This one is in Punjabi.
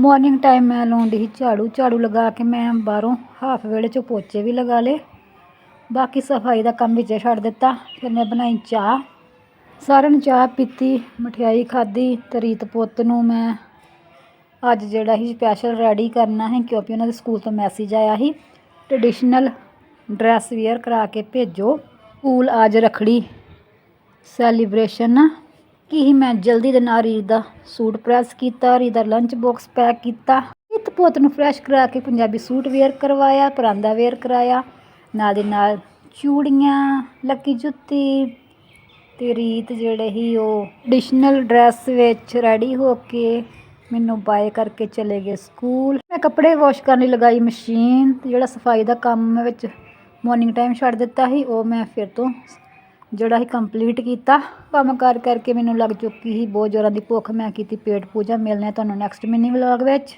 ਮਾਰਨਿੰਗ ਟਾਈਮ ਮੈਂ ਲਾਉਂਦੀ ਸੀ ਝਾੜੂ ਝਾੜੂ ਲਗਾ ਕੇ ਮੈਂ ਬਾਹਰੋਂ ਹਾਫ ਵੇਲੇ 'ਚ ਪੋਚੇ ਵੀ ਲਗਾ ਲਏ। ਬਾਕੀ ਸਫ਼ਾਈ ਦਾ ਕੰਮ ਵਿੱਚੇ ਛੱਡ ਦਿੱਤਾ, ਫਿਰ ਮੈਂ ਬਣਾਈ ਚਾਹ। ਸਾਰਿਆਂ ਨੇ ਚਾਹ ਪੀਤੀ, ਮਠਿਆਈ ਖਾਧੀ, ਤੇ ਰੀਤ ਪੁੱਤ ਨੂੰ ਮੈਂ ਅੱਜ ਜਿਹੜਾ ਸੀ ਸਪੈਸ਼ਲ ਰੈਡੀ ਕਰਨਾ ਹੈ ਕਿਉਂਕਿ ਉਹਨਾਂ ਦੇ ਸਕੂਲ ਤੋਂ ਮੈਸੇਜ ਆਇਆ ਸੀ। ਟ੍ਰੈਡੀਸ਼ਨਲ ਡਰੈਸ ਵੇਅਰ ਕਰਾ ਕੇ ਭੇਜੋ। ਸਕੂਲ ਅੱਜ ਰਖੜੀ ਸੈਲੀਬ੍ਰੇਸ਼ਨ ਕੀ ਹੀ ਮੈਂ ਜਲਦੀ ਦੇ ਨਾਲ ਰੀਤ ਦਾ ਸੂਟ ਪ੍ਰੈਸ ਕੀਤਾ, ਰੀਤ ਦਾ ਲੰਚ ਬਾਕਸ ਪੈਕ ਕੀਤਾ। ਰੀਤ ਪੁੱਤ ਨੂੰ ਫਰੈਸ਼ ਕਰਾ ਕੇ ਪੰਜਾਬੀ ਸੂਟ ਵੇਅਰ ਕਰਵਾਇਆ ਪਰਾਂਦਾ ਵੇਅਰ ਕਰਾਇਆ। ਨਾਲ ਦੇ ਨਾਲ ਚੂੜੀਆਂ, ਲੱਕੀ ਜੁੱਤੀ ਤੇ ਰੀਤ ਜਿਹੜੇ ਹੀ ਉਹ ਟ੍ਰੈਡੀਸ਼ਨਲ ਡਰੈਸ ਵਿੱਚ ਰੈਡੀ ਹੋ ਕੇ ਮੈਨੂੰ ਬਾਏ ਕਰਕੇ ਚਲੇ ਗਏ ਸਕੂਲ ਮੈਂ ਕੱਪੜੇ ਵਾਸ਼ ਕਰਨ ਲਈ ਲਗਾਈ ਮਸ਼ੀਨ ਤੇ ਜਿਹੜਾ ਸਫ਼ਾਈ ਦਾ ਕੰਮ ਮੈਂ ਵਿੱਚ ਮਾਰਨਿੰਗ ਟਾਈਮ ਛੱਡ ਦਿੱਤਾ ਸੀ, ਉਹ ਮੈਂ ਫਿਰ ਤੋਂ ਜਿਹੜਾ ਹੀ ਕੰਪਲੀਟ ਕੀਤਾ, ਕੰਮ ਕਰ ਕਰਕੇ ਮੈਨੂੰ ਲੱਗ ਚੁੱਕੀ ਸੀ, ਬਹੁਤ ਜ਼ੋਰਾਂ ਦੀ ਭੁੱਖ ਮੈਂ ਕੀਤੀ ਪੇਟ ਪੂਜਾ ਮਿਲਨੇ ਤੁਹਾਨੂੰ ਨੈਕਸਟ ਮਿੰਨੀ ਵਲੌਗ ਵਿੱਚ।